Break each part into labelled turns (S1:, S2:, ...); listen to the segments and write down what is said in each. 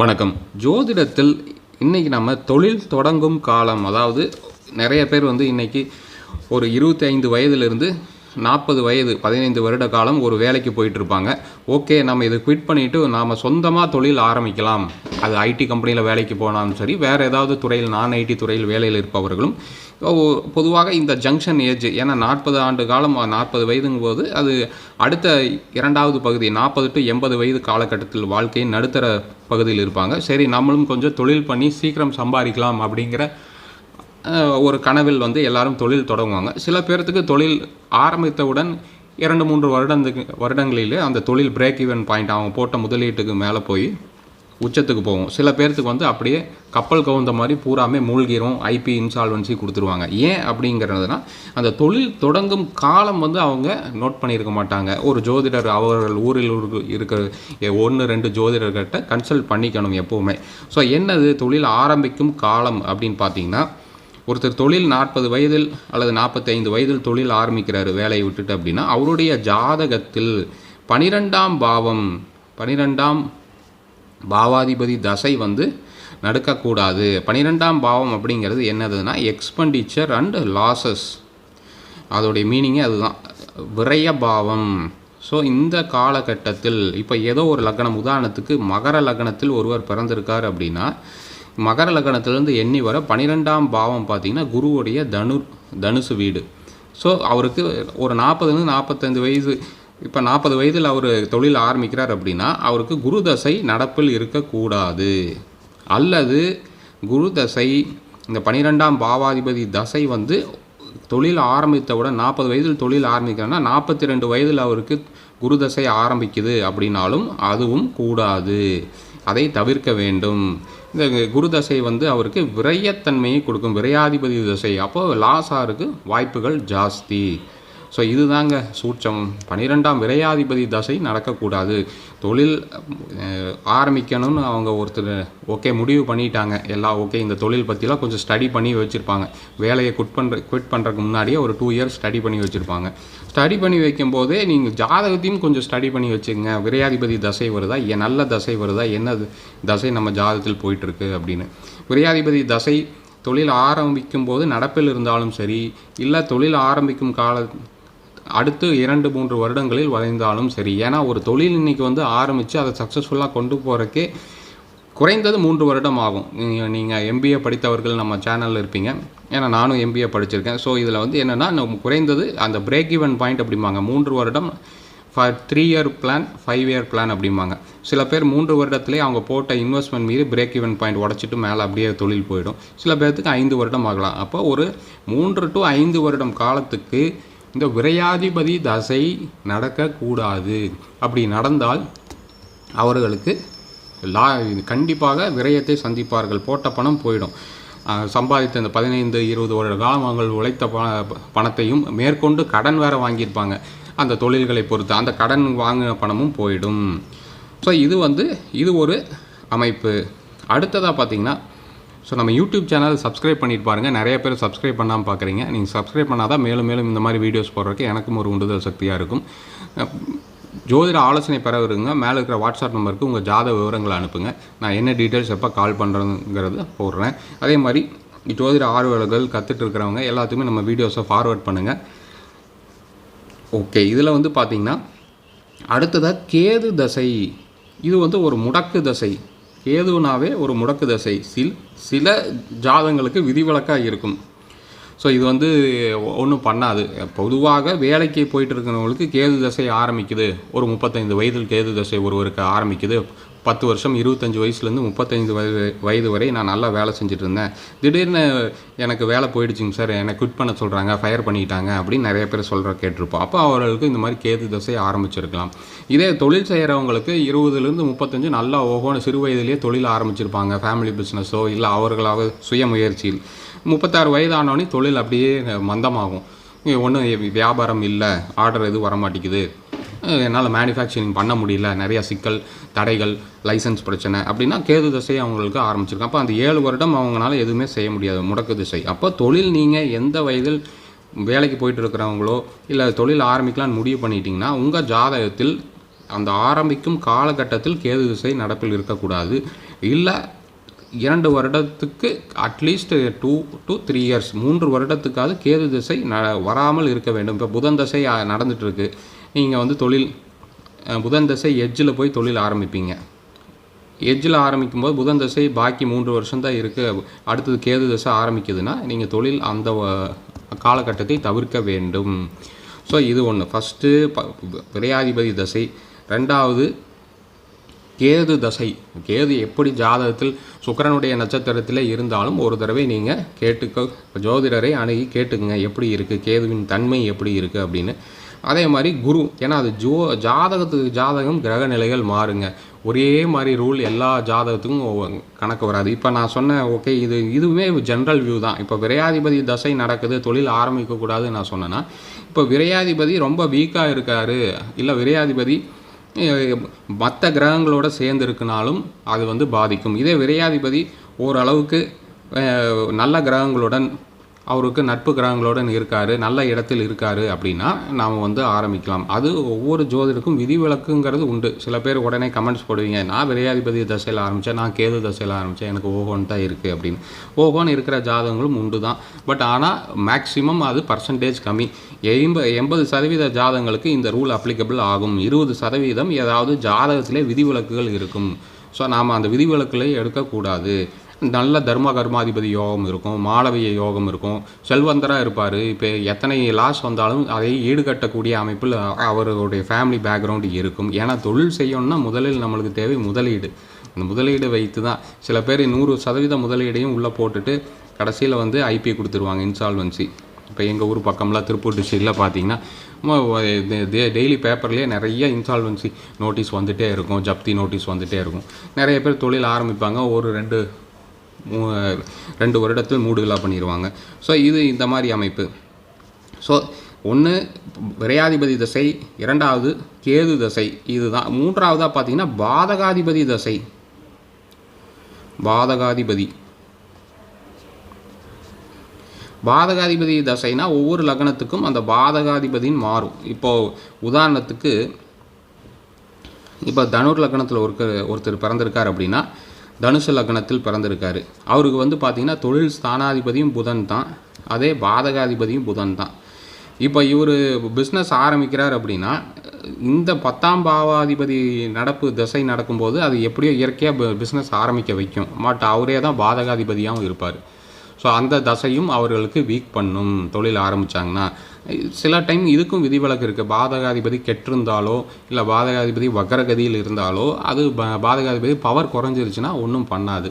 S1: வணக்கம். ஜோதிடத்தில் இன்றைக்கி நம்ம தொழில் தொடங்கும் காலம் அதாவது நிறைய பேர் வந்து இன்றைக்கி ஒரு இருபத்தி ஐந்து வயதுலேருந்து நாற்பது வயது பதினைந்து வருட காலம் ஒரு வேலைக்கு போயிட்டுருப்பாங்க. ஓகே நம்ம இதை குவிட் பண்ணிவிட்டு நாம் சொந்தமாக தொழில் ஆரம்பிக்கலாம். அது ஐடி கம்பெனியில் வேலைக்கு போனாலும் சரி வேறு ஏதாவது துறையில் நான் ஐடி துறையில் வேலையில் இருப்பவர்களும் பொதுவாக இந்த ஜங்ஷன் ஏஜ் ஏன்னா நாற்பது ஆண்டு காலம் நாற்பது வயதுங்கும் போது அது அடுத்த இரண்டாவது பகுதி நாற்பது டு எண்பது வயது காலகட்டத்தில் வாழ்க்கையின் நடுத்தர பகுதியில் இருப்பாங்க. சரி நம்மளும் கொஞ்சம் தொழில் பண்ணி சீக்கிரம் சம்பாதிக்கலாம் அப்படிங்கிற ஒரு கனவில் வந்து எல்லாரும் தொழில் தொடங்குவாங்க. சில பேர்த்துக்கு தொழில் ஆரம்பித்தவுடன் இரண்டு மூன்று வருடத்துக்கு வருடங்களிலே அந்த தொழில் பிரேக் ஈவன் பாயிண்ட் அவங்க போட்ட முதலீட்டுக்கு மேலே போய் உச்சத்துக்கு போகும். சில பேர்த்துக்கு வந்து அப்படியே கப்பல் கவுந்த மாதிரி பூராமே மூழ்கிரும் ஐபி இன்சால்வன்சி கொடுத்துருவாங்க. ஏன் அப்படிங்கிறதுனா அந்த தொழில் தொடங்கும் காலம் வந்து அவங்க நோட் பண்ணியிருக்க மாட்டாங்க. ஒரு ஜோதிடர் அவர்கள் ஊரில் இருக்கிற ஒன்று ரெண்டு ஜோதிடர்கிட்ட கன்சல்ட் பண்ணிக்கணும் எப்போவுமே. ஸோ என்னது தொழில் ஆரம்பிக்கும் காலம் அப்படின்னு பார்த்தீங்கன்னா ஒருத்தர் தொழில் நாற்பது வயதில் அல்லது நாற்பத்தைந்து வயதில் தொழில் ஆரம்பிக்கிறாரு வேலையை விட்டுட்டு அப்படின்னா அவருடைய ஜாதகத்தில் பனிரெண்டாம் பாவம் பனிரெண்டாம் பாவாதிபதி தசை வந்து நடக்கக்கூடாது. பன்னிரெண்டாம் பாவம் அப்படிங்கிறது என்னதுன்னா எக்ஸ்பெண்டிச்சர் அண்ட் லாசஸ் அதோடைய மீனிங்கே அதுதான். விரய பாவம். ஸோ இந்த காலகட்டத்தில் இப்போ ஏதோ ஒரு லக்னம் உதாரணத்துக்கு மகர லக்னத்தில் ஒருவர் பிறந்திருக்கார் அப்படின்னா மகர லக்னத்திலேருந்து எண்ணி வர பன்னிரெண்டாம் பாவம் பார்த்திங்கன்னா குருவுடைய தனு தனுசு வீடு. ஸோ அவருக்கு ஒரு நாற்பதுலேருந்து நாற்பத்தைந்து வயது இப்போ நாற்பது வயதில் அவர் தொழில் ஆரம்பிக்கிறார் அப்படின்னா அவருக்கு குரு தசை நடப்பில் இருக்கக்கூடாது. அல்லது குரு தசை இந்த பனிரெண்டாம் பாவாதிபதி தசை வந்து தொழில் ஆரம்பித்தவுடன் நாற்பது வயதில் தொழில் ஆரம்பிக்கிறேன்னா நாற்பத்தி ரெண்டு வயதில் அவருக்கு குரு தசை ஆரம்பிக்குது அப்படின்னாலும் அதுவும் கூடாது. அதை தவிர்க்க வேண்டும். இந்த குரு தசை வந்து அவருக்கு விரயத்தன்மையை கொடுக்கும். விரையாதிபதி தசை. அப்போது லாஸாருக்கு வாய்ப்புகள் ஜாஸ்தி. ஸோ இதுதாங்க சூட்சம். பன்னிரெண்டாம் விரையாதிபதி தசை நடக்கக்கூடாது. தொழில் ஆரம்பிக்கணும்னு அவங்க ஒருத்தர் ஓகே முடிவு பண்ணிட்டாங்க. எல்லாம் ஓகே இந்த தொழில் பற்றிலாம் கொஞ்சம் ஸ்டடி பண்ணி வச்சுருப்பாங்க. வேலையை குட் பண்ணுற குவிட் பண்ணுறதுக்கு முன்னாடியே ஒரு டூ இயர்ஸ் ஸ்டடி பண்ணி வச்சுருப்பாங்க. ஸ்டடி பண்ணி வைக்கும்போதே நீங்கள் ஜாதகத்தையும் கொஞ்சம் ஸ்டடி பண்ணி வச்சுங்க விரையாதிபதி தசை வருதா? என் நல்ல தசை வருதா? என்ன தசை நம்ம ஜாதகத்தில் போயிட்டுருக்கு அப்படின்னு. விரையாதிபதி தசை தொழில் ஆரம்பிக்கும் போது நடப்பில் இருந்தாலும் சரி இல்லை தொழில் ஆரம்பிக்கும் கால அடுத்து இரண்டு மூன்று வருடங்களில் வளைந்தாலும் சரி. ஏன்னா ஒரு தொழில் இன்னைக்கு வந்து ஆரம்பித்து அதை சக்ஸஸ்ஃபுல்லாக கொண்டு போகிறக்கே குறைந்தது மூன்று வருடம் ஆகும். நீங்கள் நீங்கள் எம்பிஏ படித்தவர்கள் நம்ம சேனலில் இருப்பீங்க. ஏன்னா நானும் எம்பிஏ படிச்சிருக்கேன். ஸோ இதில் வந்து என்னென்னா நம்ம குறைந்தது அந்த பிரேக் ஈவன் பாயிண்ட் அப்படிம்பாங்க. மூன்று வருடம் for three year plan five year plan அப்படிம்பாங்க. சில பேர் மூன்று வருடத்துலேயே அவங்க போட்ட இன்வெஸ்ட்மெண்ட் மீறி பிரேக் ஈவன் பாயிண்ட் உடச்சிட்டு மேலே அப்படியே தொழில் போயிடும். சில பேர்த்துக்கு ஐந்து வருடம் ஆகலாம். அப்போ ஒரு மூன்று டு ஐந்து வருடம் காலத்துக்கு இந்த விரையாதிபதி தசை நடக்கக்கூடாது. அப்படி நடந்தால் அவர்களுக்கு லா கண்டிப்பாக விரயத்தை சந்திப்பார்கள். போட்ட பணம் போயிடும். சம்பாதித்த இந்த பதினைந்து இருபது வருட காலம் அவங்கள் உழைத்த ப பணத்தையும் மேற்கொண்டு கடன் வேறு வாங்கியிருப்பாங்க. அந்த தொழில்களை பொறுத்து அந்த கடன் வாங்கின பணமும் போயிடும். ஸோ இது வந்து இது ஒரு அமைப்பு. அடுத்ததாக பார்த்தீங்கன்னா ஸோ நம்ம யூடியூப் சேனல் சப்ஸ்கிரைப் பண்ணிட்டு பாருங்கள் நிறைய பேர் சப்ஸ்கிரைப் பண்ணாமல் பார்க்குறீங்க நீங்கள் சப்ஸ்கிரைப் பண்ணாதான் மேலும் மேலும் இந்த மாதிரி வீடியோஸ் போடுறதுக்கு எனக்கும் ஒரு உண்டுதல் சக்தியாக இருக்கும். ஜோதிட ஆலோசனை பெற விருங்க மேலே இருக்கிற வாட்ஸ்அப் நம்பருக்கு உங்கள் ஜாத விவரங்களை அனுப்புங்க. நான் என்ன டீட்டெயில்ஸ் எப்போ கால் பண்ணுறதுங்கிறத போடுறேன். அதே மாதிரி ஜோதிட ஆர்வலர்கள் கற்றுட்டு இருக்கிறவங்க எல்லாத்துக்குமே நம்ம வீடியோஸை ஃபார்வர்ட் பண்ணுங்கள் ஓகே இதில் வந்து பார்த்திங்கன்னா அடுத்ததாக கேது தசை. இது வந்து ஒரு முடக்கு தசை. கேதுனாவே ஒரு முடக்கு தசை. சில் சில ஜாதங்களுக்கு விதிவிலக்காக இருக்கும். ஸோ இது வந்து ஒன்றும் பண்ணாது. பொதுவாக வேலைக்கு போயிட்டு இருக்கிறவங்களுக்கு கேது தசை ஆரம்பிக்குது. ஒரு முப்பத்தைந்து வயதில் கேது தசை ஒருவருக்கு ஆரம்பிக்குது. பத்து வருஷம் இருபத்தஞ்சி வயசுலேருந்து முப்பத்தஞ்சு வயது வயது வரை நான் நல்லா வேலை செஞ்சுட்டு இருந்தேன் திடீர்னு எனக்கு வேலை போயிடுச்சுங்க சார். என்னை குவிட் பண்ண சொல்கிறாங்க ஃபயர் பண்ணிட்டாங்க அப்படின்னு நிறைய பேர் சொல்கிற கேட்டிருப்போம். அப்போ அவர்களுக்கு இந்த மாதிரி கேது தசை ஆரம்பிச்சிருக்கலாம். இதே தொழில் செய்கிறவங்களுக்கு இருபதுலேருந்து முப்பத்தஞ்சு நல்லா ஓகோன்னு சிறு வயதிலேயே தொழில் ஆரம்பிச்சிருப்பாங்க. ஃபேமிலி பிஸ்னஸோ இல்லை அவர்களாக சுய முயற்சியில். முப்பத்தாறு வயதானோடனே தொழில் அப்படியே மந்தமாகும். ஒன்றும் வியாபாரம் இல்லை. ஆர்டர் எதுவும் வரமாட்டேங்குது. என்னால் மேனுஃபேக்சரிங் பண்ண முடியல. நிறைய சிக்கல் தடைகள் லைசன்ஸ் பிரச்சனை அப்படின்னா கேது திசை அவங்களுக்கு ஆரம்பிச்சிருக்கோம் அப்போ அந்த ஏழு வருடம் அவங்களால எதுவுமே செய்ய முடியாது முடக்கு திசை. அப்போ தொழில் நீங்கள் எந்த வயதில் வேலைக்கு போயிட்டு இருக்கிறவங்களோ இல்லை தொழில் ஆரம்பிக்கலாம்னு முடிவு பண்ணிட்டீங்கன்னா உங்கள் ஜாதகத்தில் அந்த ஆரம்பிக்கும் காலகட்டத்தில் கேது திசை நடப்பில் இருக்கக்கூடாது. இல்லை இரண்டு வருடத்துக்கு at least two to three years மூன்று வருடத்துக்காவது கேது திசை ந வராமல் இருக்க வேண்டும். இப்போ புதன் திசை நடந்துகிட்ருக்கு நடந்துட்டு நீங்கள் வந்து தொழில் புதன் தசை எஜ்ஜில் போய் தொழில் ஆரம்பிப்பீங்க. எஜ்ஜில் ஆரம்பிக்கும் போது புதன் தசை பாக்கி மூன்று வருஷம் தான் இருக்குது அடுத்தது கேது தசை ஆரம்பிக்குதுன்னா நீங்கள் தொழில் அந்த காலகட்டத்தை தவிர்க்க வேண்டும். ஸோ இது ஒன்று ஃபஸ்ட்டு ப விரையாதிபதி தசை. ரெண்டாவது கேது தசை. கேது எப்படி ஜாதகத்தில் சுக்கிரனுடைய நட்சத்திரத்தில் இருந்தாலும் ஒரு தடவை நீங்கள் கேட்டுக்க ஜோதிடரை அணுகி கேட்டுக்குங்க. எப்படி இருக்குது கேதுவின் தன்மை எப்படி இருக்குது அப்படின்னு அதே மாதிரி குரு ஏன்னா அது ஜோ ஜாதகத்துக்கு ஜாதகம் கிரக நிலைகள் மாறுங்க. ஒரே மாதிரி ரூல் எல்லா ஜாதகத்துக்கும் கணக்கு வராது. இப்போ நான் சொன்னேன் ஓகே இது இதுவுமே ஜென்ரல் வியூ தான். இப்போ விரையாதிபதி தசை நடக்குது தொழில் ஆரம்பிக்கக்கூடாதுன்னு நான் சொன்னேன்னா இப்போ விரையாதிபதி ரொம்ப வீக்காக இருக்காரு. இல்லை விரையாதிபதி மற்ற கிரகங்களோட சேர்ந்து இருக்குனாலும் அது வந்து பாதிக்கும். இதே விரையாதிபதி ஓரளவுக்கு நல்ல கிரகங்களுடன் அவருக்கு நட்பு கிரகங்களுடன் இருக்கார் நல்ல இடத்தில் இருக்கார் அப்படின்னா நாம் வந்து ஆரம்பிக்கலாம். அது ஒவ்வொரு ஜோதிடருக்கும் விதிவிலக்குங்கிறது உண்டு. சில பேர் உடனே கமெண்ட்ஸ் போடுவீங்க நான் விரையாதிபதி தசையில் ஆரம்பித்தேன் நான் கேது தசையில் ஆரம்பித்தேன் எனக்கு ஓகோன் தான் இருக்குது அப்படின்னு. ஓகோன் இருக்கிற ஜாதகங்களும் உண்டு தான். பட் ஆனால் மேக்ஸிமம் அது பர்சன்டேஜ் கம்மி. எண்ப எண்பது சதவீத ஜாதகங்களுக்கு இந்த ரூல் அப்ளிகபிள் ஆகும். இருபது சதவீதம் ஏதாவது ஜாதகத்திலே விதிவிலக்குகள் இருக்கும். ஸோ நாம் அந்த விதிவிலக்குகளை எடுக்கக்கூடாது. நல்ல தர்ம கர்மாதிபதி யோகம் இருக்கும் மாளவிய யோகம் இருக்கும். செல்வந்தராக இருப்பார். இப்போ எத்தனை லாஸ் வந்தாலும் அதை ஈடுகட்டக்கூடிய அமைப்பில் அவருடைய ஃபேமிலி பேக்ரவுண்டு இருக்கும். ஏன்னா தொழில் செய்யணும்னா முதலில் நம்மளுக்கு தேவை முதலீடு. அந்த முதலீடு வைத்து தான் சில பேர் நூறு சதவீத முதலீடையும் உள்ளே போட்டுட்டு கடைசியில் வந்து ஐபி கொடுத்துருவாங்க இன்சால்வன்சி இப்போ எங்கள் ஊர் பக்கம்லாம் திருப்பூர் டிஸ்ட்ரிக்டில் பார்த்தீங்கன்னா டெய்லி பேப்பர்லேயே நிறைய இன்சால்வன்சி நோட்டீஸ் வந்துகிட்டே இருக்கும் ஜப்தி நோட்டீஸ் வந்துகிட்டே இருக்கும். நிறைய பேர் தொழில் ஆரம்பிப்பாங்க ஒரு ரெண்டு ரெண்டு வருடத்தில் மூடுகளாக பண்ணிடுவாங்க ஸோ இது இந்த மாதிரி அமைப்பு. ஸோ ஒன்று விரையாதிபதி தசை இரண்டாவது கேது தசை இதுதான். மூன்றாவதாக பார்த்தீங்கன்னா பாதகாதிபதி தசை. பாதகாதிபதி. பாதகாதிபதி தசைனா ஒவ்வொரு லக்னத்துக்கும் அந்த பாதகாதிபதின்னு மாறும். இப்போது உதாரணத்துக்கு இப்போ தனுர் லக்னத்தில் ஒருத்தர் ஒருத்தர் பிறந்திருக்கார் அப்படின்னா தனுசு லக்னத்தில் பிறந்திருக்காரு. அவருக்கு வந்து பார்த்திங்கன்னா தொழில் ஸ்தானாதிபதியும் புதன் தான். அதே பாதகாதிபதியும் புதன் தான். இப்போ இவர் பிஸ்னஸ் ஆரம்பிக்கிறார் அப்படின்னா இந்த பத்தாம் பாவாதிபதி நடப்பு திசை நடக்கும்போது அது எப்படியோ இயற்கையாக பிஸ்னஸ் ஆரம்பிக்க வைக்கும். பட் அவரே தான் பாதகாதிபதியாகவும் இருப்பார். ஸோ அந்த தசையும் அவர்களுக்கு வீக் பண்ணும். தொழில் ஆரம்பித்தாங்கன்னா சில டைம் இதுக்கும் விதிவிலக்கு இருக்குது பாதகாதிபதி கெட்டிருந்தாலோ இல்லை பாதகாதிபதி வக்கரகதியில் இருந்தாலோ அது ப- பாதகாதிபதி பவர் குறைஞ்சிருச்சுன்னா ஒன்றும் பண்ணாது.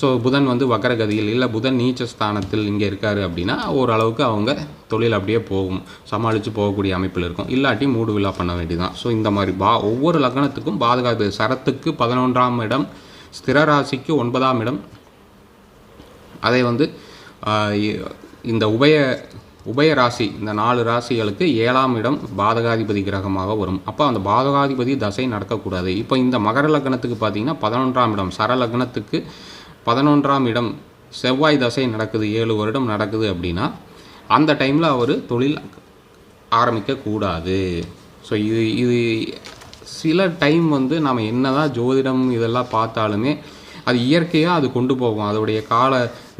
S1: ஸோ புதன் வந்து வக்கரகதியில் இல்லை புதன் நீச்ச ஸ்தானத்தில் இங்கே இருக்காரு அப்படின்னா ஓரளவுக்கு அவங்க தொழில் அப்படியே போகும். சமாளித்து போகக்கூடிய அமைப்பில் இருக்கும். இல்லாட்டி மூடு விழா பண்ண வேண்டியதான் ஸோ இந்த மாதிரி பா ஒவ்வொரு லக்னத்துக்கும் பாதகாதிபதி சரத்துக்கு பதினொன்றாம் இடம் ஸ்திரராசிக்கு ஒன்பதாம் இடம். அதை வந்து இந்த உபய உபயராசி இந்த நாலு ராசிகளுக்கு ஏழாம் இடம் பாதகாதிபதி கிரகமாக வரும். அப்போ அந்த பாதகாதிபதி தசை நடக்கக்கூடாது. இப்போ இந்த மகர லக்னத்துக்கு பார்த்தீங்கன்னா பதினொன்றாம் இடம் சர லக்னத்துக்கு பதினொன்றாம் இடம் செவ்வாய் தசை நடக்குது ஏழு வருடம் நடக்குது அப்படின்னா அந்த டைமில் அவர் தொழில் ஆரம்பிக்கக்கூடாது. ஸோ இது இது சில டைம் வந்து நம்ம என்னதான் ஜோதிடம் இதெல்லாம் பார்த்தாலுமே அது இயற்கையாக அது கொண்டு போகும். அதோடைய கால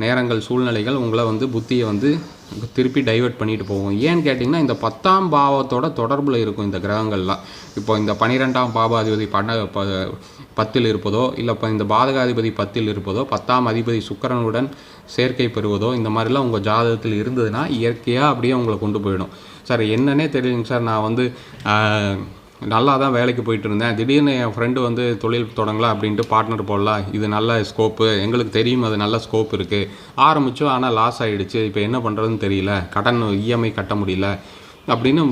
S1: நேரங்கள் சூழ்நிலைகள் உங்களை வந்து புத்தியை வந்து திருப்பி டைவர்ட் பண்ணிட்டு போகும். ஏன்னு கேட்டிங்கன்னா இந்த பத்தாம் பாவத்தோட தொடர்பில் இருக்கும் இந்த கிரகங்கள்லாம். இப்போ இந்த பனிரெண்டாம் பாபாதிபதி பண்ண ப பத்தில் இருப்பதோ இல்லை இப்போ இந்த பாதகாதிபதி பத்தில் இருப்பதோ பத்தாம் அதிபதி சுக்கிரனுடன் சேர்க்கை பெறுவதோ இந்த மாதிரிலாம் உங்கள் ஜாதகத்தில் இருந்ததுன்னா இயற்கையாக அப்படியே உங்களை கொண்டு போயிடும். சார் என்னன்னே தெரியலைங்க சார். நான் வந்து நல்லா தான் வேலைக்கு போயிட்டு இருந்தேன் திடீர்னு என் ஃப்ரெண்டு வந்து தொழில் தொடங்கலாம் அப்படின்ட்டு பார்ட்னர் போடலாம் இது நல்ல ஸ்கோப்பு எங்களுக்கு தெரியும் அது நல்ல ஸ்கோப் இருக்குது ஆரம்பித்தோம் ஆனால் லாஸ் ஆகிடுச்சு இப்போ என்ன பண்ணுறதுன்னு தெரியல. கடன் இஎம்ஐ கட்ட முடியல. அப்படின்னு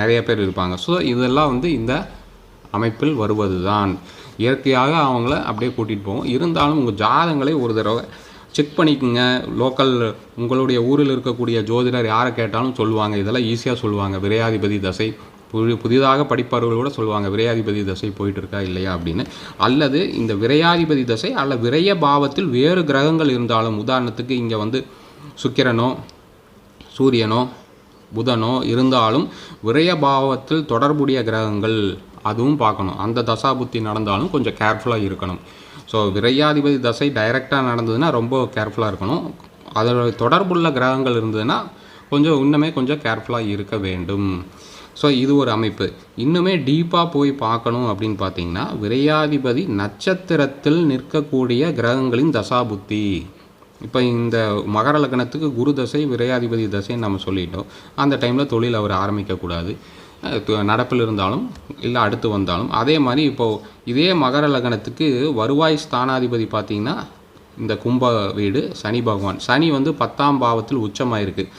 S1: நிறைய பேர் இருப்பாங்க. ஸோ இதெல்லாம் வந்து இந்த அமைப்பில் வருவது தான் இயற்கையாக அவங்கள அப்படியே கூட்டிகிட்டு போவோம். இருந்தாலும் உங்கள் ஜாதங்களை ஒரு தடவை செக் பண்ணிக்கோங்க. லோக்கல் உங்களுடைய ஊரில் இருக்கக்கூடிய ஜோதிடர் யாரை கேட்டாலும் சொல்லுவாங்க. இதெல்லாம் ஈஸியாக சொல்லுவாங்க. விரையாதிபதி தசை புதி புதிதாக படிப்பவர்கள் கூட சொல்லுவாங்க விரையாதிபதி தசை போயிட்டு இருக்கா இல்லையா அப்படின்னு. அல்லது இந்த விரையாதிபதி தசை அல்ல விரைய பாவத்தில் வேறு கிரகங்கள் இருந்தாலும் உதாரணத்துக்கு இங்கே வந்து சுக்கிரனோ சூரியனோ புதனோ இருந்தாலும் விரய பாவத்தில் தொடர்புடைய கிரகங்கள் அதுவும் பார்க்கணும். அந்த தசாபுத்தி நடந்தாலும் கொஞ்சம் கேர்ஃபுல்லாக இருக்கணும். ஸோ விரையாதிபதி தசை டைரெக்டாக நடந்ததுன்னா ரொம்ப கேர்ஃபுல்லாக இருக்கணும். அதோட தொடர்புள்ள கிரகங்கள் இருந்ததுன்னா கொஞ்சம் இன்னுமே கொஞ்சம் கேர்ஃபுல்லாக இருக்க வேண்டும். ஸோ இது ஒரு அமைப்பு. இன்னுமே டீப்பாக போய் பார்க்கணும் அப்படின்னு பார்த்தீங்கன்னா விரையாதிபதி நட்சத்திரத்தில் நிற்கக்கூடிய கிரகங்களின் தசாபுத்தி. இப்போ இந்த மகர லக்னத்துக்கு குரு தசை விரையாதிபதி தசைன்னு நம்ம சொல்லிட்டோம். அந்த டைமில் தொழில் அவர் ஆரம்பிக்கக்கூடாது. நடப்பில் இருந்தாலும் இல்லை அடுத்து வந்தாலும். அதே மாதிரி இப்போது இதே மகர லக்னத்துக்கு வருவாய் ஸ்தானாதிபதி பார்த்திங்கன்னா இந்த கும்ப வீடு சனி பகவான். சனி வந்து பத்தாம் பாவத்தில் உச்சமாக இருக்குது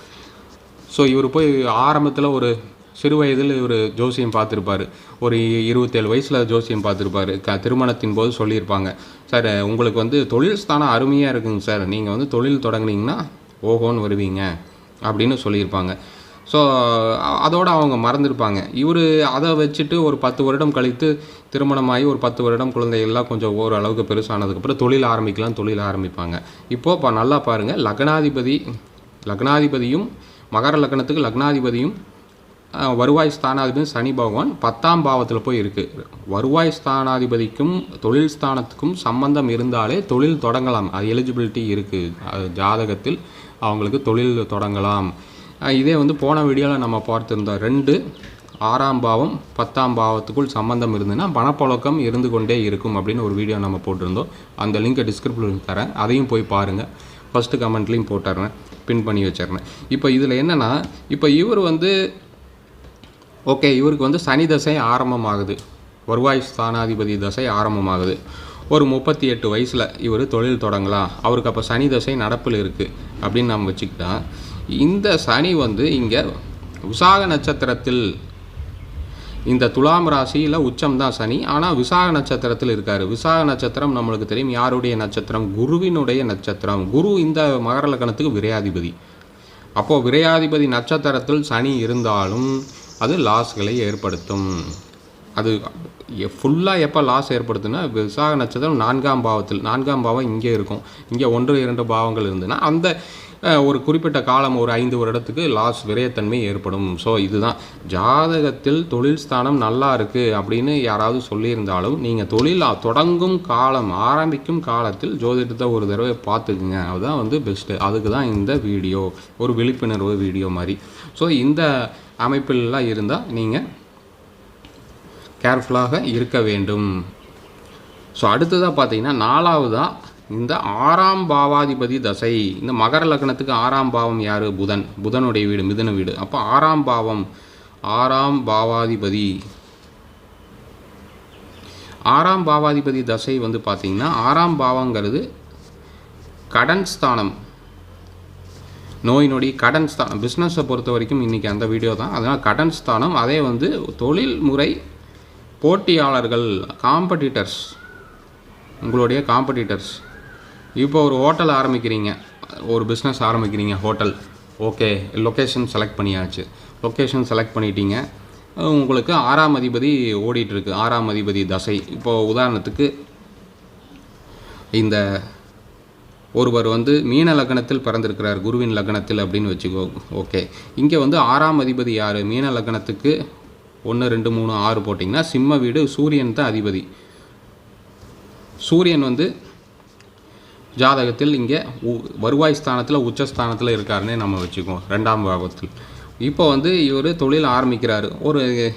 S1: ஸோ இவர் போய் ஆரம்பத்தில் ஒரு சிறு வயதில் இவர் ஜோசியம் பார்த்துருப்பாரு. ஒரு இருபத்தேழு வயசில் ஜோசியம் பார்த்துருப்பாரு. க திருமணத்தின் போது சொல்லியிருப்பாங்க. சார் உங்களுக்கு வந்து தொழில் ஸ்தானம் அருமையாக இருக்குங்க சார். நீங்கள் வந்து தொழில் தொடங்குனீங்கன்னா ஓஹோன்னு வருவீங்க. அப்படின்னு சொல்லியிருப்பாங்க. ஸோ அதோடு அவங்க மறந்துருப்பாங்க. இவர் அதை வச்சுட்டு ஒரு பத்து வருடம் கழித்து திருமணமாகி ஒரு பத்து வருடம் குழந்தைகள்லாம் கொஞ்சம் ஓரளவுக்கு பெருசானதுக்கப்புறம் தொழில் ஆரம்பிக்கலாம் தொழில் ஆரம்பிப்பாங்க. இப்போது இப்போ நல்லா பாருங்கள் லக்னாதிபதி லக்னாதிபதியும் மகர லக்னத்துக்கு லக்னாதிபதியும் வருவாய் ஸ்தானாதிபதி சனி பகவான் பத்தாம் பாவத்தில் போய் இருக்குது வருவாய் ஸ்தானாதிபதிக்கும் தொழில் ஸ்தானத்துக்கும் சம்பந்தம் இருந்தாலே தொழில் தொடங்கலாம். அது எலிஜிபிலிட்டி இருக்குது ஜாதகத்தில் அவங்களுக்கு தொழில் தொடங்கலாம். இதே வந்து போன வீடியோவில் நம்ம பார்த்துருந்தோம். ரெண்டு ஆறாம் பாவம் பத்தாம் பாவத்துக்குள் சம்பந்தம் இருந்ததுன்னா பணப்பழக்கம் இருந்து கொண்டே இருக்கும் அப்படின்னு ஒரு வீடியோ நம்ம போட்டிருந்தோம். அந்த லிங்கை டிஸ்கிரிப்ஷனில் தரேன். அதையும் போய் பாருங்கள் ஃபஸ்ட்டு கமெண்ட்லேயும் போட்டுறேன். பின் பண்ணி வச்சிடுறேன். இப்போ இதில் என்னென்னா இப்போ இவர் வந்து ஓகே இவருக்கு வந்து சனி தசை ஆரம்பமாகுது. வருவாய் ஸ்தானாதிபதி தசை ஆரம்பமாகுது. ஒரு முப்பத்தி எட்டு வயசில் இவர் தொழில் தொடங்கலாம். அவருக்கு அப்போ சனி தசை நடப்பில் இருக்குது அப்படின்னு நம்ம வச்சுக்கிட்டா இந்த சனி வந்து இங்கே விசாக நட்சத்திரத்தில் இந்த துலாம் ராசியில் உச்சம் தான் சனி. ஆனால் விசாக நட்சத்திரத்தில் இருக்கார். விசாக நட்சத்திரம் நம்மளுக்கு தெரியும் யாருடைய நட்சத்திரம்? குருவினுடைய நட்சத்திரம். குரு இந்த மகர லக்னத்துக்கு விரையாதிபதி. அப்போது விரையாதிபதி நட்சத்திரத்தில் சனி இருந்தாலும் அது லாஸ்களை ஏற்படுத்தும். அது ஃபுல்லாக எப்போ லாஸ் ஏற்படுத்துனா விசாக நட்சத்திரம் நான்காம் பாவத்தில் நான்காம் பாவம் இங்கே இருக்கும். இங்கே ஒன்று இரண்டு பாவங்கள் இருந்ததுன்னா அந்த ஒரு குறிப்பிட்ட காலம் ஒரு ஐந்து வருடத்துக்கு லாஸ் விரயத்தன்மை ஏற்படும். ஸோ இதுதான். ஜாதகத்தில் தொழில் ஸ்தானம் நல்லா இருக்குது அப்படின்னு யாராவது சொல்லியிருந்தாலும் நீங்கள் தொழில் தொடங்கும் காலம் ஆரம்பிக்கும் காலத்தில் ஜோதிடத்தை ஒரு தடவை பார்த்துக்குங்க. அதுதான் வந்து பெஸ்ட்டு அதுக்கு தான் இந்த வீடியோ ஒரு விழிப்புணர்வு வீடியோ மாதிரி. ஸோ இந்த அமைப்பிலலாம் இருந்தால் நீங்கள் கேர்ஃபுல்லாக இருக்க வேண்டும். ஸோ அடுத்ததாக பார்த்தீங்கன்னா நாலாவதாக இந்த ஆறாம் பாவாதிபதி தசை. இந்த மகர லக்னத்துக்கு ஆறாம் பாவம் யார்? புதன். புதனுடைய வீடு மிதுன வீடு. அப்போ ஆறாம் பாவம் ஆறாம் பாவாதிபதி. ஆறாம் பாவாதிபதி தசை வந்து பார்த்திங்கன்னா ஆறாம் பாவங்கிறது கடன் ஸ்தானம். நோய் நொடி கடன் ஸ்தானம் பிஸ்னஸை பொறுத்த வரைக்கும் இன்றைக்கி அந்த வீடியோ தான். அதனால் கடன் ஸ்தானம் அதே வந்து தொழில் முறை போட்டியாளர்கள் காம்படிட்டர்ஸ் உங்களுடைய காம்படிட்டர்ஸ் இப்போ ஒரு ஹோட்டல் ஆரம்பிக்கிறீங்க. ஒரு பிஸ்னஸ் ஆரம்பிக்கிறீங்க ஹோட்டல் ஓகே லொக்கேஷன் செலக்ட் பண்ணியாச்சு. லொக்கேஷன் செலக்ட் பண்ணிட்டீங்க. உங்களுக்கு ஆறாம் அதிபதி ஓடிட்டுருக்கு ஆறாம் அதிபதி தசை. இப்போது உதாரணத்துக்கு இந்த ஒருவர் வந்து மீன லக்னத்தில் பிறந்திருக்கிறார் குருவின் லக்னத்தில் அப்படின்னு வச்சுக்கோ ஓகே. இங்கே வந்து ஆறாம் அதிபதி யார்? மீன லக்னத்துக்கு ஒன்று ரெண்டு மூணு ஆறு போட்டிங்கன்னா சிம்ம வீடு சூரியன் தான் அதிபதி. சூரியன் வந்து ஜாதகத்தில் இங்கே உ- வருவாய் ஸ்தானத்தில் உச்சஸ்தானத்தில் இருக்காருன்னே நம்ம வச்சுக்குவோம் ரெண்டாம் பாவத்தில் இப்போ வந்து இவர் தொழில் ஆரம்பிக்கிறாரு. ஒரு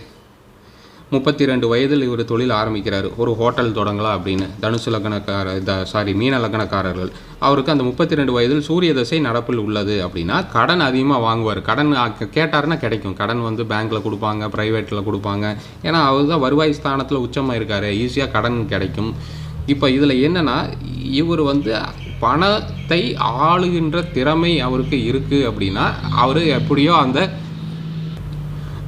S1: முப்பத்தி ரெண்டு வயதில் இவர் தொழில் ஆரம்பிக்கிறார். ஒரு ஹோட்டல் தொடங்கலாம் அப்படின்னு. தனுசு லக்னக்கார த சாரி மீன லக்னக்காரர்கள். அவருக்கு அந்த முப்பத்தி ரெண்டு வயதில் சூரிய தசை நடப்பில் உள்ளது அப்படின்னா கடன் அதிகமாக வாங்குவார். கடன் கேட்டாருன்னா கிடைக்கும். கடன் வந்து பேங்க்கில் கொடுப்பாங்க ப்ரைவேட்டில் கொடுப்பாங்க. ஏன்னா அவர் தான் வருவாய் ஸ்தானத்தில் உச்சமாக இருக்கார் ஈஸியாக கடன் கிடைக்கும். இப்போ இதில் என்னென்னா இவர் வந்து பணத்தை ஆளுகின்ற திறமை அவருக்கு இருக்குது அப்படின்னா அவர் எப்படியோ அந்த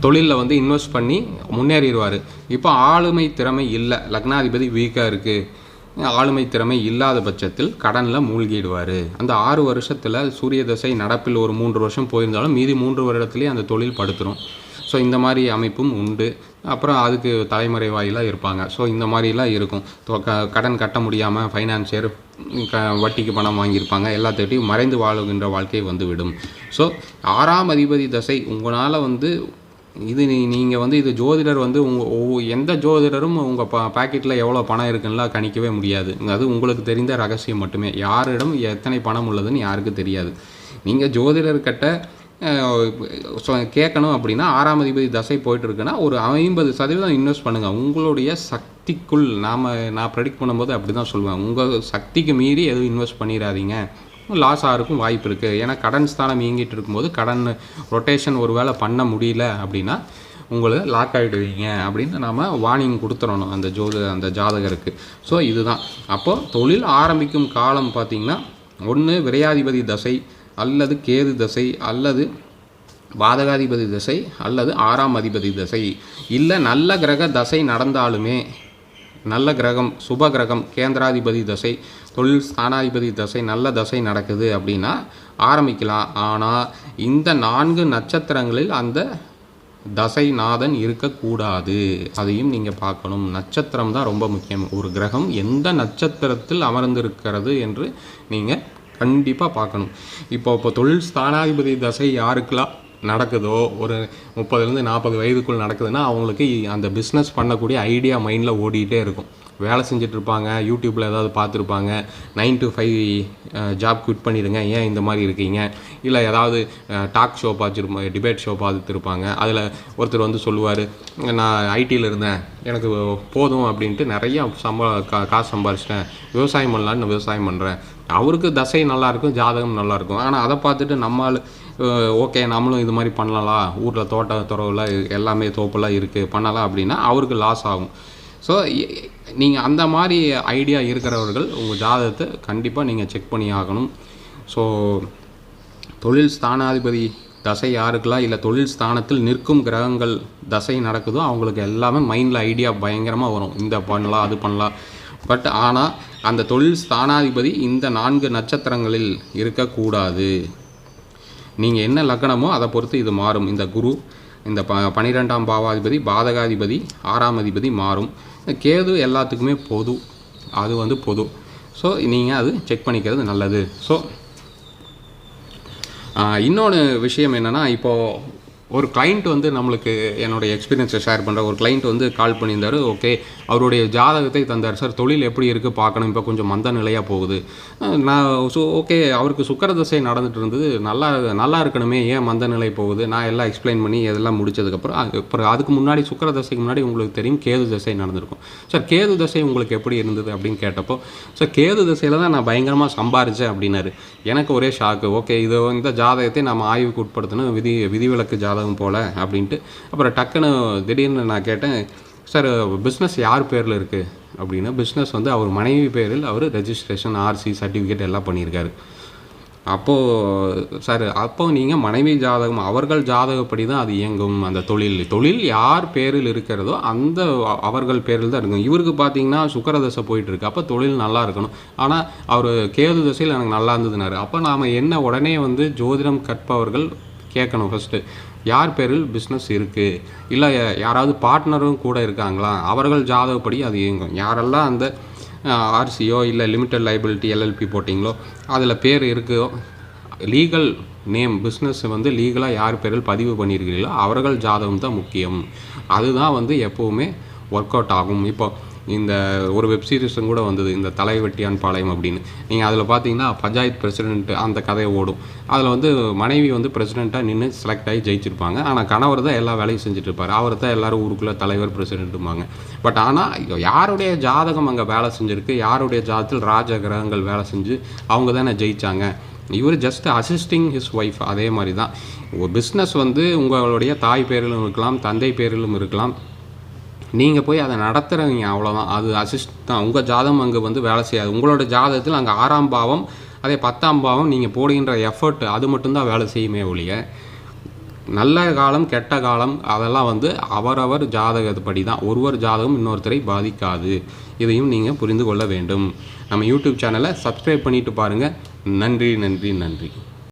S1: தொழிலில் வந்து இன்வெஸ்ட் பண்ணி முன்னேறிடுவார். இப்போ ஆளுமை திறமை இல்லை. லக்னாதிபதி வீக்காக இருக்குது ஆளுமை திறமை இல்லாத பட்சத்தில் கடனில் மூழ்கிடுவார். அந்த ஆறு வருஷத்தில் சூரிய தசை நடப்பில் ஒரு மூன்று வருஷம் போயிருந்தாலும் மீதி மூன்று வருடத்துலேயே அந்த தொழில் படுத்துரும். ஸோ இந்த மாதிரி அமைப்பும் உண்டு. அப்புறம் அதுக்கு தலைமுறை வாயிலாக இருப்பாங்க. ஸோ இந்த மாதிரிலாம் இருக்கும். க- கடன் கட்ட முடியாமல் ஃபைனான்சியர் க வட்டிக்கு பணம் வாங்கியிருப்பாங்க. எல்லாத்தையும் மறைந்து வாழுகின்ற வாழ்க்கை வந்துவிடும். ஸோ ஆறாம் அதிபதி தசை உங்களால் வந்து இது நீ நீங்கள் வந்து இது ஜோதிடர் வந்து உங்கள் எந்த ஜோதிடரும் உங்கள் பா பாக்கெட்டில் எவ்வளோ பணம் இருக்குன்னுலாம் கணிக்கவே முடியாது. அது உங்களுக்கு தெரிந்த ரகசியம் மட்டுமே. யாரிடம் எத்தனை பணம் உள்ளதுன்னு யாருக்கும் தெரியாது. நீங்கள் ஜோதிடர்கிட்ட கேட்கணும் அப்படின்னா ஆறாம் அதிபதி தசை போயிட்டு இருக்குன்னா ஒரு ஐம்பது சதவீதம் இன்வெஸ்ட் பண்ணுங்கள் உங்களுடைய சக்திக்குள் நாம் நான் ப்ரெடிக்ட் பண்ணும்போது அப்படி தான் சொல்லுவேன். உங்கள் சக்திக்கு மீறி எதுவும் இன்வெஸ்ட் பண்ணிடாதீங்க. லாஸ் ஆகிறதுக்கும் வாய்ப்பு இருக்குது ஏன்னா கடன் ஸ்தானம் இயங்கிட்டு இருக்கும்போது கடன் ரொட்டேஷன் ஒரு வேளை பண்ண முடியல அப்படின்னா உங்களை லாக் ஆகிடுவீங்க அப்படின்னு நாம் வார்னிங் கொடுத்துடணும் அந்த ஜோதி அந்த ஜாதகருக்கு. ஸோ இதுதான். அப்போது தொழில் ஆரம்பிக்கும் காலம் பார்த்திங்கன்னா ஒன்று விரையாதிபதி தசை அல்லது கேது தசை அல்லது பாதகாதிபதி தசை அல்லது ஆறாம் அதிபதி தசை. இல்லை நல்ல கிரக தசை நடந்தாலுமே நல்ல கிரகம் சுப கிரகம் கேந்திராதிபதி தசை தொழில் ஸ்தானாதிபதி தசை நல்ல தசை நடக்குது அப்படின்னா ஆரம்பிக்கலாம். ஆனால் இந்த நான்கு நட்சத்திரங்களில் அந்த தசைநாதன் இருக்கக்கூடாது. அதையும் நீங்கள் பார்க்கணும். நட்சத்திரம் தான் ரொம்ப முக்கியம். ஒரு கிரகம் எந்த நட்சத்திரத்தில் அமர்ந்திருக்கிறது என்று நீங்கள் கண்டிப்பாக பார்க்கணும். இப்போ இப்போ தொழில் ஸ்தானாதிபதி தசை யாருக்கெல்லாம் நடக்குதோ ஒரு முப்பதுலேருந்து நாற்பது வயதுக்குள் நடக்குதுன்னா அவங்களுக்கு அந்த பிஸ்னஸ் பண்ணக்கூடிய ஐடியா மைண்டில் ஓடிக்கிட்டே இருக்கும். வேலை செஞ்சிட்ருப்பாங்க யூடியூப்பில் ஏதாவது பார்த்துருப்பாங்க nine to five job quit பண்ணிடுங்க ஏன் இந்த மாதிரி இருக்கீங்க? இல்லை ஏதாவது டாக் ஷோ பார்த்துருப்பாங்க டிபேட் ஷோ பார்த்துருப்பாங்க. அதில் ஒருத்தர் வந்து சொல்லுவார் நான் ஐடியில் இருந்தேன் எனக்கு போதும் அப்படின்ட்டு நிறையா சம்பா கா காசு சம்பாரிச்சிட்டேன். விவசாயம் பண்ணலான்னு நான் விவசாயம் பண்ணுறேன் அவருக்கு தசை நல்லாயிருக்கும் ஜாதகம் நல்லாயிருக்கும் ஆனால் அதை பார்த்துட்டு நம்மால் ஓகே நம்மளும் இது மாதிரி பண்ணலாம் ஊரில் தோட்ட துறவில் எல்லாமே தோப்பெல்லாம் இருக்குது பண்ணலாம் அப்படின்னா அவருக்கு லாஸ் ஆகும். ஸோ நீங்கள் அந்த மாதிரி ஐடியா இருக்கிறவர்கள் உங்கள் ஜாதகத்தை கண்டிப்பாக நீங்கள் செக் பண்ணி ஆகணும். ஸோ தொழில் ஸ்தானாதிபதி தசை யாருக்கெல்லாம் இல்லை தொழில் ஸ்தானத்தில் நிற்கும் கிரகங்கள் தசை நடக்குதோ அவங்களுக்கு எல்லாமே மைண்டில் ஐடியா பயங்கரமாக வரும். இந்த பண்ணலாம் அது பண்ணலாம். பட் ஆனால் அந்த தொழில் ஸ்தானாதிபதி இந்த நான்கு நட்சத்திரங்களில் இருக்கக்கூடாது. நீங்கள் என்ன லக்கணமோ அதை பொறுத்து இது மாறும். இந்த குரு இந்த ப பனிரெண்டாம் பாவாதிபதி பாதகாதிபதி ஆறாம் அதிபதி மாறும். இந்த கேது எல்லாத்துக்குமே பொது. அது வந்து பொது. ஸோ நீங்கள் அது செக் பண்ணிக்கிறது நல்லது. ஸோ இன்னொன்று விஷயம் என்னென்னா இப்போது ஒரு கிளைண்ட் வந்து நம்மளுக்கு என்னுடைய எக்ஸ்பீரியன்ஸை ஷேர் பண்ணுற ஒரு கிளைண்ட் வந்து கால் பண்ணியிருந்தாரு ஓகே அவருடைய ஜாதகத்தை தந்தார். சார் தொழில் எப்படி இருக்குது பார்க்கணும் இப்போ கொஞ்சம் மந்த நிலையாக போகுது. நான் ஸோ ஓகே அவருக்கு சுக்கர தசை நடந்துட்டு இருந்தது. நல்லா நல்லா இருக்கணுமே ஏன் மந்த நிலை போகுது? நான் எல்லாம் எக்ஸ்பிளைன் பண்ணி இதெல்லாம் முடிச்சதுக்கப்புறம் அப்புறம் அதுக்கு முன்னாடி சுக்கர தசைக்கு முன்னாடி உங்களுக்கு தெரியும் கேது தசை நடந்திருக்கும். சார் கேது தசை உங்களுக்கு எப்படி இருந்தது அப்படின்னு கேட்டப்போ சார் கேது தசையில் தான் நான் பயங்கரமாக சம்பாரிச்சேன் அப்படின்னாரு. எனக்கு ஒரே ஷாக்கு ஓகே இது இந்த ஜாதகத்தை நம்ம ஆய்வுக்கு உட்படுத்தணும் விதி விதிவிலக்கு ஜாதகம் போல் அப்படின்ட்டு. அப்புறம் டக்குன்னு திடீர்னு நான் கேட்டேன் சார் பிஸ்னஸ் யார் பேரில் இருக்குது அப்படின்னா. பிஸ்னஸ் வந்து அவர் மனைவி பேரில் அவர் ரெஜிஸ்ட்ரேஷன் ஆர்சி சர்டிஃபிகேட் எல்லாம் பண்ணியிருக்காரு. அப்போது சார் அப்போ நீங்கள் மனைவி ஜாதகம் அவர்கள் ஜாதகப்படி தான் அது இயங்கும் அந்த தொழில். தொழில் யார் பேரில் இருக்கிறதோ அந்த அவர்கள் பேரில் தான் இருக்கும். இவருக்கு பார்த்தீங்கன்னா சுக்கர தசை அப்போ தொழில் நல்லா இருக்கணும். ஆனால் அவர் கேது தசையில் எனக்கு நல்லா இருந்ததுனாரு. அப்போ நாம் என்ன உடனே வந்து ஜோதிடம் கற்பவர்கள் கேட்கணும் ஃபஸ்ட்டு யார் பேரில் பிஸ்னஸ் இருக்குது இல்லை யாராவது பார்ட்னரும் கூட இருக்காங்களா? அவர்கள் ஜாதகப்படி அது இயங்கும். யாரெல்லாம் அந்த ஆர்சியோ இல்லை லிமிட்டட் லைபிலிட்டி எல்எல்பி போட்டிங்களோ அதில் பேர் இருக்கோ லீகல் நேம் பிஸ்னஸ் வந்து லீகலாக யார் பேரில் பதிவு பண்ணியிருக்கிறீங்களோ அவர்கள் ஜாதகம் தான் முக்கியம். அதுதான் வந்து எப்போவுமே ஒர்க் அவுட் ஆகும். இப்போ இந்த ஒரு வெப் சீரிஸும் கூட வந்தது இந்த தலைவெட்டியான் பாளையம் அப்படின்னு. நீங்கள் அதில் பார்த்தீங்கன்னா பஞ்சாயத்து பிரசிடென்ட் அந்த கதையை ஓடும். அதில் வந்து மனைவி வந்து பிரசிடெண்ட்டாக நின்று செலக்ட் ஆகி ஜெயிச்சிருப்பாங்க. ஆனால் கணவர் தான் எல்லா வேலையும் செஞ்சுட்டு இருப்பார் அவர் தான் எல்லோரும் ஊருக்குள்ளே தலைவர் பிரசிடென்ட்டுமாங்க பட் ஆனால் யாருடைய ஜாதகம் அங்கே வேலை செஞ்சுருக்கு? யாருடைய ஜாதகத்தில் ராஜ கிரகங்கள் வேலை செஞ்சு அவங்க தானே ஜெயிச்சாங்க? இவர் ஜஸ்ட் அசிஸ்டிங் ஹிஸ் ஒய்ஃப் அதே மாதிரி தான் பிஸ்னஸ் வந்து உங்களுடைய தாய் பேரிலும் இருக்கலாம் தந்தை பேரிலும் இருக்கலாம். நீங்கள் போய் அதை நடத்துகிறவங்க அவ்வளோதான் அது அசிஸ்ட் தான். உங்கள் ஜாதகம் அங்கே வந்து வேலை செய்யாது. உங்களோட ஜாதகத்தில் அங்கே ஆறாம் பாவம் அதே பத்தாம் பாவம் நீங்கள் போடுகின்ற எஃபர்ட் அது மட்டும்தான் வேலை செய்யுமே ஒழிய நல்ல காலம் கெட்ட காலம் அதெல்லாம் வந்து அவரவர் ஜாதகப்படி தான் ஒருவர் ஜாதகம் இன்னொருத்தரை பாதிக்காது. இதையும் நீங்கள் புரிந்து கொள்ள வேண்டும். நம்ம யூடியூப் சேனலை சப்ஸ்கிரைப் பண்ணிட்டு பாருங்கள் நன்றி நன்றி நன்றி.